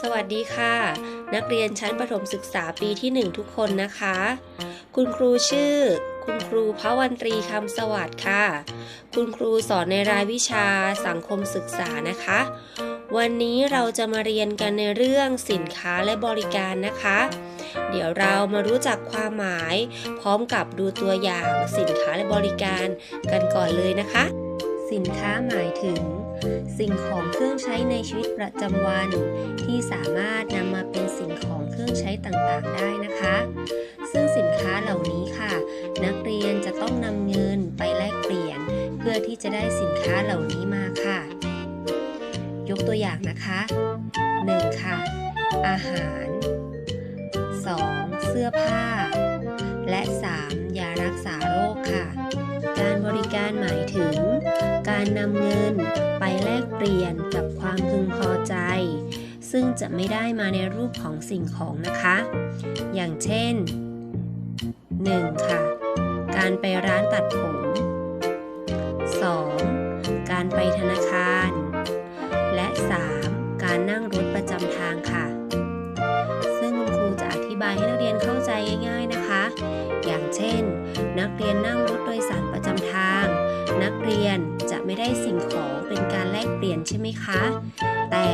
สวัสดีค่ะ นักเรียนชั้นประถมศึกษาปีที่ 1 ทุกคนนะคะ คุณครูชื่อ คุณครูพระวันตรีคำสวัสดิ์ค่ะ คุณครูสอนในรายวิชาสังคมศึกษานะคะ วันนี้เราจะมาเรียนกันในเรื่องสินค้าและบริการนะคะ เดี๋ยวเรามารู้จักความหมาย พร้อมกับดูตัวอย่างสินค้าและบริการกันก่อนเลยนะคะ สินค้าหมายถึง สิ่งของเครื่องใช้ในชีวิตประจำวัน ที่สามารถนำมาเป็นสิ่งของเครื่องใช้ต่างๆ ได้นะคะ ซึ่งสินค้าเหล่านี้ค่ะ นักเรียนจะต้องนำเงินไปแลกเปลี่ยน เพื่อที่จะได้สินค้าเหล่านี้มาค่ะ ยกตัวอย่างนะคะ 1. ค่ะ อาหาร 2. เสื้อผ้า และ 3. ยารักษา นำเงินไปแลกเปลี่ยนกับความพึงพอใจ ซึ่งจะไม่ได้มาในรูปของสิ่งของนะคะ อย่างเช่น 1. ค่ะ การไปร้านตัดผม 2. การไปธนาคาร และ 3. การนั่งรถประจำทางค่ะ ซึ่งคุณครูจะอธิบายให้นักเรียนเข้าใจง่าย ๆนะคะ อย่างเช่น นักเรียนนั่งรถโดยสารประจำทาง นักเรียน ไม่ได้สิ่งของเป็นการแลกเปลี่ยนใช่ไหมคะ แต่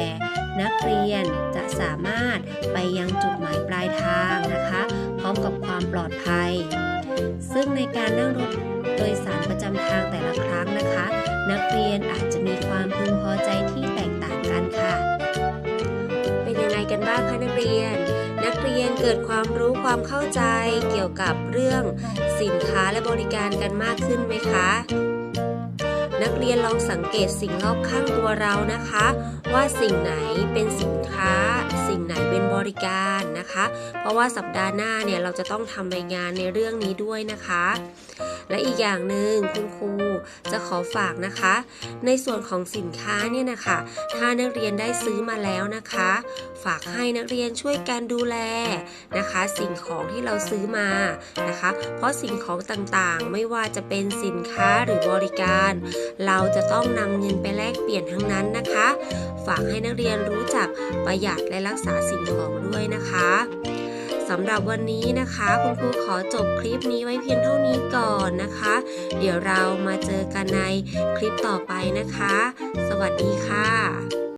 นักเรียนจะสามารถไปยังจุดหมายปลายทางนะคะ พร้อมกับความปลอดภัย ซึ่งในการนั่งรถโดยสารประจำทางแต่ละครั้งนะคะ นักเรียนอาจจะมีความพึงพอใจที่แตกต่างกันค่ะ เป็นยังไงกันบ้างคะนักเรียน นักเรียนเกิดความรู้ความเข้าใจเกี่ยวกับเรื่องสินค้าและบริการกันมากขึ้นไหมคะ นักเรียนลองสังเกตสิ่งรอบข้างตัวเรานะคะ ว่าสิ่งไหนเป็นสินค้า สิ่งไหนเป็นบริการนะคะ เพราะว่าสัปดาห์หน้าเนี่ยเราจะต้องทำรายงานในเรื่องนี้ด้วยนะคะ และอีกอย่างหนึ่งคุณครูจะขอฝากนะคะ ในส่วนของสินค้าเนี่ยนะคะถ้านักเรียนได้ซื้อมาแล้วนะคะ ฝากให้นักเรียนช่วยกันดูแลนะคะ สิ่งของที่เราซื้อมานะคะ เพราะสิ่งของต่างๆไม่ว่าจะเป็นสินค้าหรือบริการเราจะต้องนำเงินไปแลกเปลี่ยนทั้งนั้นนะคะ ฝากให้นักเรียนรู้จักประหยัดและรักษาสิ่งของด้วยนะคะสำหรับวันนี้นะคะ คุณครูขอจบคลิปนี้ไว้เพียงเท่านี้ก่อนนะคะ เดี๋ยวเรามาเจอกันในคลิปต่อไปนะคะ สวัสดีค่ะ